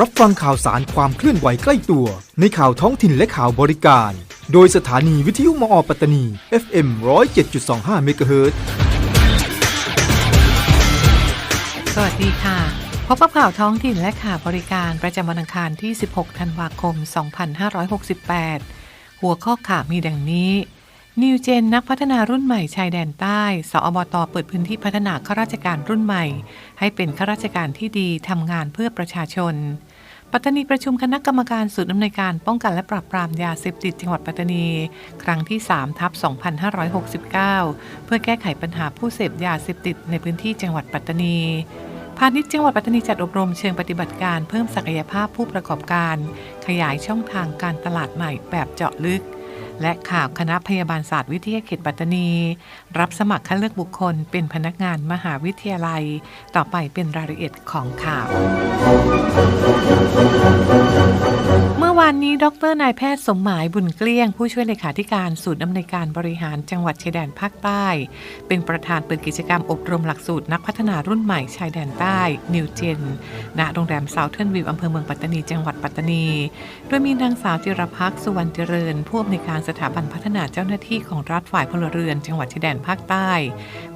รับฟังข่าวสารความเคลื่อนไหวใกล้ตัว ในข่าวท้องถิ่นและข่าวบริการ โดยสถานีวิทยุมอปัตตานี FM 107.25เมกะเฮิรตสวัสดีค่ะ พบกับข่าวท้องถิ่นและข่าวบริการประจำวันอังคารที่ 16 ธันวาคม 2568 หัวข้อข่าวมีดังนี้ นิวเจนนักพัฒนารุ่นใหม่ชายแดนใต้ สอบตเปิดพื้นที่พัฒนาข้าราชการรุ่นใหม่ ให้เป็นข้าราชการที่ดีทำงานเพื่อประชาชน ปัตตานีประชุมคณะกรรมการศูนย์อำนวยการป้องกันและปราบปรามยาเสพติดจังหวัดปัตตานี ครั้งที่3ทับ2569 เพื่อแก้ไขปัญหาผู้เสพยาเสพติดในพื้นที่จังหวัดปัตตานีพาณิชย์จังหวัดปัตตานีจัดอบรมเชิงปฏิบัติการเพิ่มศักยภาพผู้ประกอบการ ขยายช่องทางการตลาดใหม่แบบเจาะลึก และข่าวคณะพยาบาลศาสตร์วิทยาเขตปัตตานี รับสมัครคัดเลือกบุคคลเป็นพนักงานมหาวิทยาลัย ต่อไปเป็นรายละเอียดของข่าวเมื่อวานนี้ ดรนายแพทย์สมหมายบุญเกลี้ยง ผู้ช่วยเลขาธิการศูนย์อำนวยการบริหารจังหวัดชายแดนภาคใต้ เป็นประธานเปิดกิจกรรมอบรมหลักสูตรนักพัฒนารุ่นใหม่ชายแดนใต้ นิวเจน ณ โรงแรมเซาเทิร์นวิวอำเภอเมืองปัตตานี จังหวัดปัตตานี โดยมีนางสาวจิรพักษ์สุวรรณเจริญ ผู้อำนวยการสถาบันพัฒนาเจ้าหน้าที่ของรัฐฝ่ายพลเรือน จังหวัดชายแดนภาคใต้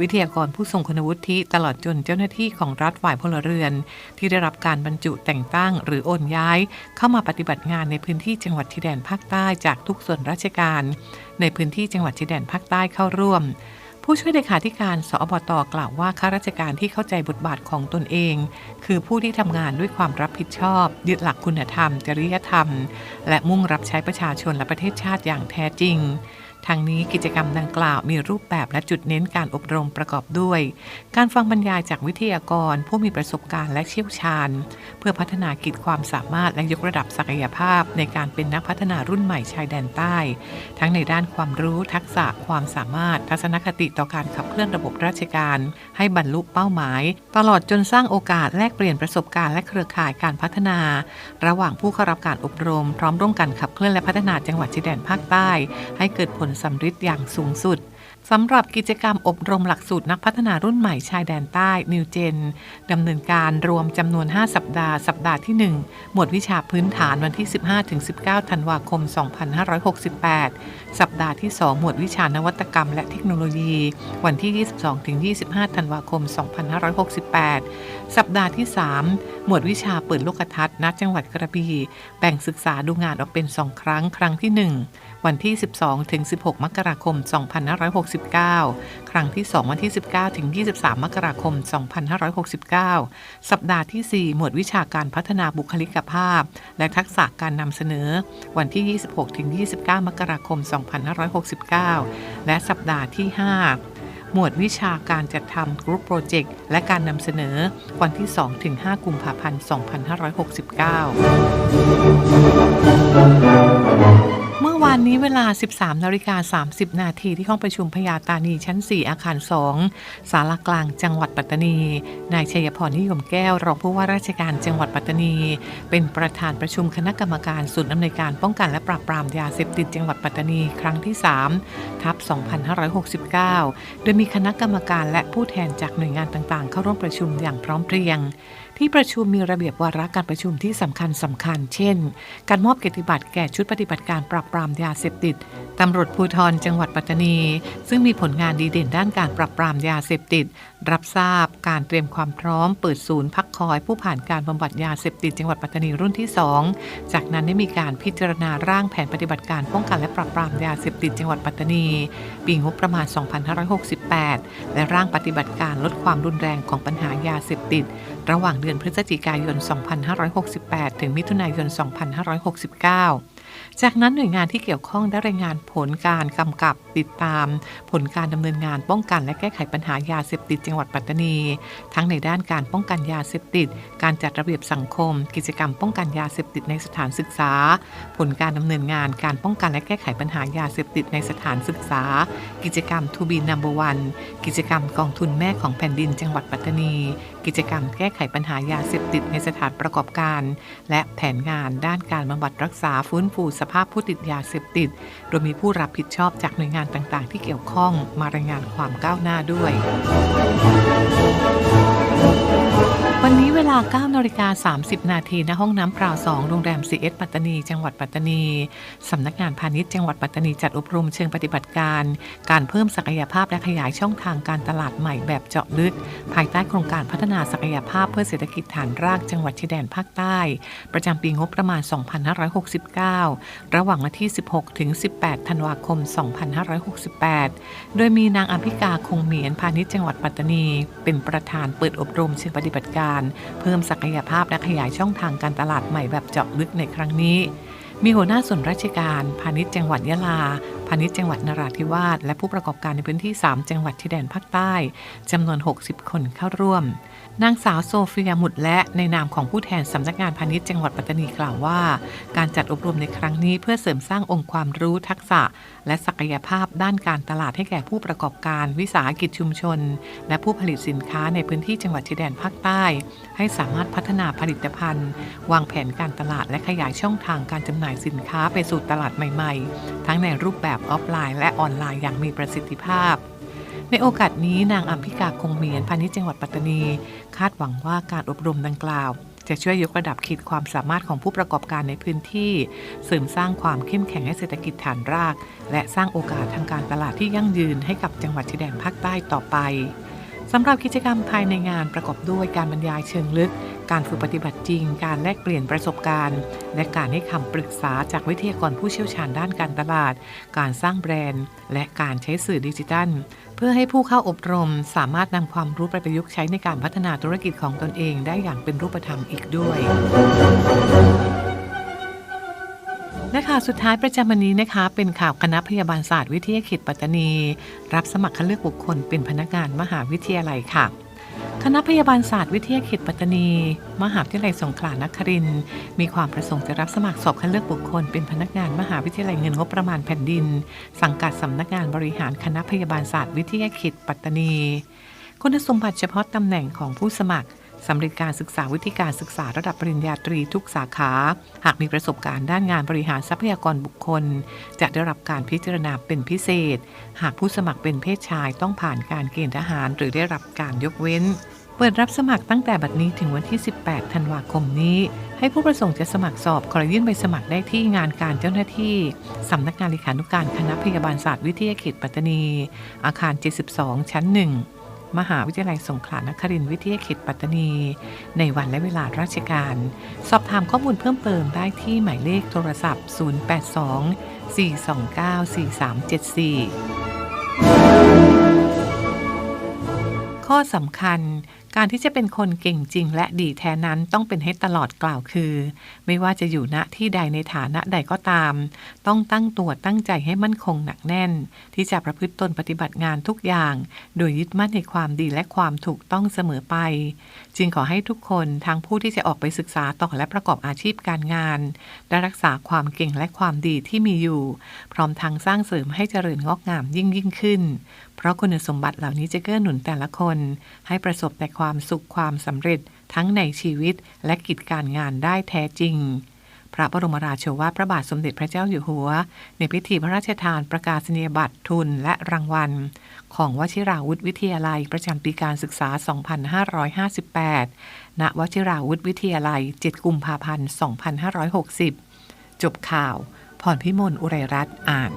วิทยากรผู้ทรงคุณวุฒิตลอดจนเจ้าหน้าที่ของรัฐฝ่ายพลเรือน ที่ได้รับการบรรจุแต่งตั้ง หรือโอนย้ายเข้ามาปฏิบัติงานในพื้นที่จังหวัดชายแดนภาคใต้จากทุกส่วนราชการ ในพื้นที่จังหวัดชายแดนภาคใต้เข้าร่วม ผู้ช่วยเลขาธิการสอบตกล่าวว่าข้าราชการที่เข้าใจบทบาทของตนเอง คือผู้ที่ทำงานด้วยความรับผิดชอบ ยึดหลักคุณธรรม จริยธรรม และมุ่งรับใช้ประชาชนและประเทศชาติอย่างแท้จริง ทางนี้กิจกรรมดังกล่าวมีรูปแบบและจุดเน้นการอบรมประกอบด้วย การฟังบรรยายจากวิทยากร ผู้มีประสบการณ์และเชี่ยวชาญ เพื่อพัฒนากิจความสามารถและยกระดับศักยภาพ ในการเป็นนักพัฒนารุ่นใหม่ชายแดนใต้ ทั้งในด้านความรู้ทักษะความสามารถ ทัศนคติต่อการขับเคลื่อนระบบราชการ ให้บรรลุเป้าหมาย ตลอดจนสร้างโอกาสแลกเปลี่ยนประสบการณ์และเครือข่ายการพัฒนา ระหว่างผู้เข้ารับการอบรม พร้อมร่วมกันขับเคลื่อนและพัฒนาจังหวัดชายแดนภาคใต้ ให้เกิดผลสำฤทธิ์อย่างสูงสุดสำหรับกิจกรรมอบรมหลักสูตรนักพัฒนารุ่นใหม่ชายแดนใต้นิวเจนดำเนินการรวมจำนวน 5 สัปดาห์ สัปดาห์ที่ 1 หมวดวิชาพื้นฐานวันที่ 15-19 ธันวาคม 2568 สัปดาห์ที่ 2 หมวดวิชานวัตกรรมและเทคโนโลยี วันที่ 22-25 ธันวาคม 2568 สัปดาห์ที่ 3 หมวดวิชาเปิดโลกทัศน์ณจังหวัดกระบี่แบ่งศึกษาดูงานออกเป็น 2 ครั้งครั้งที่ 1 วันที่ 12 ถึง 16 มกราคม 2569 ครั้งที่ 2 วันที่ 19 ถึง 23 มกราคม 2569 สัปดาห์ที่ 4 หมวดวิชาการพัฒนาบุคลิกภาพ และทักษะการนำเสนอ วันที่ 26 ถึง 29 มกราคม 2569 และสัปดาห์ที่ 5หมวดวิชาการจัดทำกรุ๊ปโปรเจกต์และการนำเสนอวันที่2ถึง5กุมภาพันธ์ 2569 เมื่อวานนี้เวลา 13นาฬิกา30 นาทีที่ห้องประชุมพญาตานีชั้น 4 อาคาร 2 สารากลางจังหวัดปัตตานี นายชัยพรนิยมแก้ว รองผู้ว่าราชการจังหวัดปัตตานี เป็นประธานประชุมคณะกรรมการศูนย์อำนวยการป้องกันและปราบปรามยาเสพติดจังหวัดปัตตานีครั้งที่ 3 ทับ 2569 โดยมีคณะกรรมการและผู้แทนจากหน่วยงานต่างๆ เข้าร่วมประชุมอย่างพร้อมเพรียง ที่ประชุมมีระเบียบวาระการประชุมที่สำคัญสำคัญ เช่น การมอบเกียรติบัตรแก่ชุดปฏิบัติการปราบปรามยาเสพติดตำรวจภูธรจังหวัดปัตตานี ซึ่งมีผลงานดีเด่นด้านการปราบปรามยาเสพติดรับทราบการเตรียมความพร้อมเปิดศูนย์พักคอยผู้ผ่านการบำบัดยาเสพติดจังหวัดปัตตานีรุ่นที่ 2 จากนั้นได้มีการพิจารณาร่างแผนปฏิบัติการป้องกันและปราบปรามยาเสพติดจังหวัดปัตตานี ปีงบประมาณ 2568 และร่างปฏิบัติการลดความรุนแรงของปัญหายาเสพติด ระหว่างเดือนพฤศจิกายน 2568 ถึงมิถุนายน 2569 จากนั้นหน่วยงานที่เกี่ยวข้องได้รายงานผลการกำกับติดตาม ผลการดำเนินงานป้องกันและแก้ไขปัญหายาเสพติดจังหวัดปัตตานี ทั้งในด้านการป้องกันยาเสพติด การจัดระเบียบสังคม กิจกรรมป้องกันยาเสพติดในสถานศึกษา ผลการดำเนินงานการป้องกันและแก้ไขปัญหายาเสพติดในสถานศึกษา กิจกรรม To be number one กิจกรรมกองทุนแม่ของแผ่นดินจังหวัดปัตตานีกิจกรรมแก้ไขปัญหายาเสพติดในสถานประกอบการ และแผนงานด้านการบำบัดรักษาฟื้นฟูสภาพผู้ติดยาเสพติด โดยมีผู้รับผิดชอบจากหน่วยงานต่างๆ ที่เกี่ยวข้องมารายงานความก้าวหน้าด้วยวันนี้เวลา9นาฬิกา30 นาทีณห้องน้ำปราว2โรงแรม CS ปัตตานี จังหวัดปัตตานี สำนักงานพาณิชย์จังหวัดปัตตานีจัดอบรมเชิงปฏิบัติการ การเพิ่มศักยภาพและขยายช่องทางการตลาดใหม่แบบเจาะลึก ภายใต้โครงการพัฒนาศักยภาพเพื่อเศรษฐกิจฐานรากจังหวัดชายแดนภาคใต้ ประจำปีงบประมาณ 2569 ระหว่างวันที่ 16 ถึง 18 ธันวาคม 2568 โดยมีนางอภิกาคงเหมียนพาณิชย์จังหวัดปัตตานี เป็นประธานเปิดอบรมเชิงปฏิบัติการ เพิ่มศักยภาพและขยายช่องทางการตลาดใหม่แบบเจาะลึกในครั้งนี้มีหัวหน้าส่วนราชการพาณิชย์จังหวัดยะลา พาณิชย์จังหวัดนราธิวาสและผู้ประกอบการในพื้นที่ 3 จังหวัดชายแดนภาคใต้จำนวน 60 คนเข้าร่วม นางสาวโซเฟียหมุดและในนามของผู้แทนสำนักงานพาณิชย์จังหวัดปัตตานีกล่าวว่า การจัดอบรมในครั้งนี้เพื่อเสริมสร้างองค์ความรู้ทักษะ และศักยภาพด้านการตลาดให้แก่ผู้ประกอบการวิสาหกิจชุมชน และผู้ผลิตสินค้าในพื้นที่จังหวัดชายแดนภาคใต้ ให้สามารถพัฒนาผลิตภัณฑ์ วางแผนการตลาดและขยายช่องทางการจำหน่ายสินค้าไปสู่ตลาดใหม่ ๆ ทั้งในรูปแบบออฟไลน์ และออนไลน์อย่างมีประสิทธิภาพ ในโอกาสนี้นางอัมพิกาคงเมียนพาณิชย์จังหวัดปัตตานี คาดหวังว่าการอบรมดังกล่าว จะช่วยยกระดับขีดความสามารถของผู้ประกอบการในพื้นที่ เสริมสร้างความเข้มแข็งให้เศรษฐกิจฐานราก และสร้างโอกาสทางการตลาดที่ยั่งยืนให้กับจังหวัดชายแดนภาคใต้ต่อไปสำหรับกิจกรรมภายในงานประกอบด้วยการบรรยายเชิงลึก การฝึกปฏิบัติจริง การแลกเปลี่ยนประสบการณ์ และการให้คำปรึกษาจากวิทยากรผู้เชี่ยวชาญด้านการตลาด การสร้างแบรนด์ และการใช้สื่อดิจิทัล เพื่อให้ผู้เข้าอบรมสามารถนำความรู้ไปประยุกต์ใช้ในการพัฒนาธุรกิจของตนเองได้อย่างเป็นรูปธรรมอีกด้วยและข่าวสุดท้ายประจำวันนี้นะคะ เป็นข่าวคณะพยาบาลศาสตร์วิทยาเขตปัตตานี รับสมัครคัดเลือกบุคคลเป็นพนักงานมหาวิทยาลัยค่ะ คณะพยาบาลศาสตร์วิทยาเขตปัตตานี มหาวิทยาลัยสงขลานครินมีความประสงค์จะรับสมัครสอบคัดเลือกบุคคล เป็นพนักงานมหาวิทยาลัยเงินงบประมาณแผ่นดิน สังกัดสำนักงานบริหารคณะพยาบาลศาสตร์วิทยาเขตปัตตานี คุณสมบัติเฉพาะตำแหน่งของผู้สมัคร สำเร็จการศึกษาวิธีการศึกษาระดับปริญญาตรีทุกสาขา หากมีประสบการณ์ด้านงานบริหารทรัพยากรบุคคล จะได้รับการพิจารณาเป็นพิเศษ หากผู้สมัครเป็นเพศชายต้องผ่านการเกณฑ์ทหาร หรือได้รับการยกเว้น เปิดรับสมัครตั้งแต่บัดนี้ถึงวันที่ 18 ธันวาคมนี้ ให้ผู้ประสงค์จะสมัครสอบขอยื่นใบสมัครได้ที่งานการเจ้าหน้าที่สำนักงานเลขานุการคณะพยาบาลศาสตร์วิทยาเขตปัตตานี อาคาร 72 ชั้น 1 มหาวิทยาลัยสงขลานครินทร์วิทยาเขตปัตตานี ในวันและเวลาราชการ สอบถามข้อมูลเพิ่มเติมได้ที่หมายเลขโทรศัพท์ 082 429 4374 ข้อสำคัญ การที่จะเป็นคนเก่งจริง และดีแท้นั้นต้องเป็นให้ตลอดกล่าวคือ ไม่ว่าจะอยู่ณที่ใดในฐานะใดก็ตาม ต้องตั้งตัวตั้งใจให้มั่นคงหนักแน่น ที่จะประพฤติตนปฏิบัติงานทุกอย่าง โดยยึดมั่นในความดีและความถูกต้องเสมอไป จึงขอให้ทุกคนทั้งผู้ที่จะออกไปศึกษาต่อและประกอบอาชีพการงานได้รักษาความเก่งและความดีที่มีอยู่ พร้อมทั้งสร้างเสริมให้เจริญงอกงามยิ่งยิ่งขึ้น เพราะคุณสมบัติเหล่านี้จะเกื้อหนุนแต่ละคน ให้ประสบแต่ความสุขความสำเร็จทั้งในชีวิตและกิจการงานได้แท้จริง พระบรมราโชวาทพระบาทสมเด็จพระเจ้าอยู่หัว ในพิธีพระราชทานประกาศนียบัตรทุนและรางวัล ของวชิราวุธวิทยาลัยประจำปีการศึกษา 2558 ณ วชิราวุธวิทยาลัย 7 กุมภาพันธ์ 2560 จบข่าว พรพิมล อุไรรัตน์ อ่าน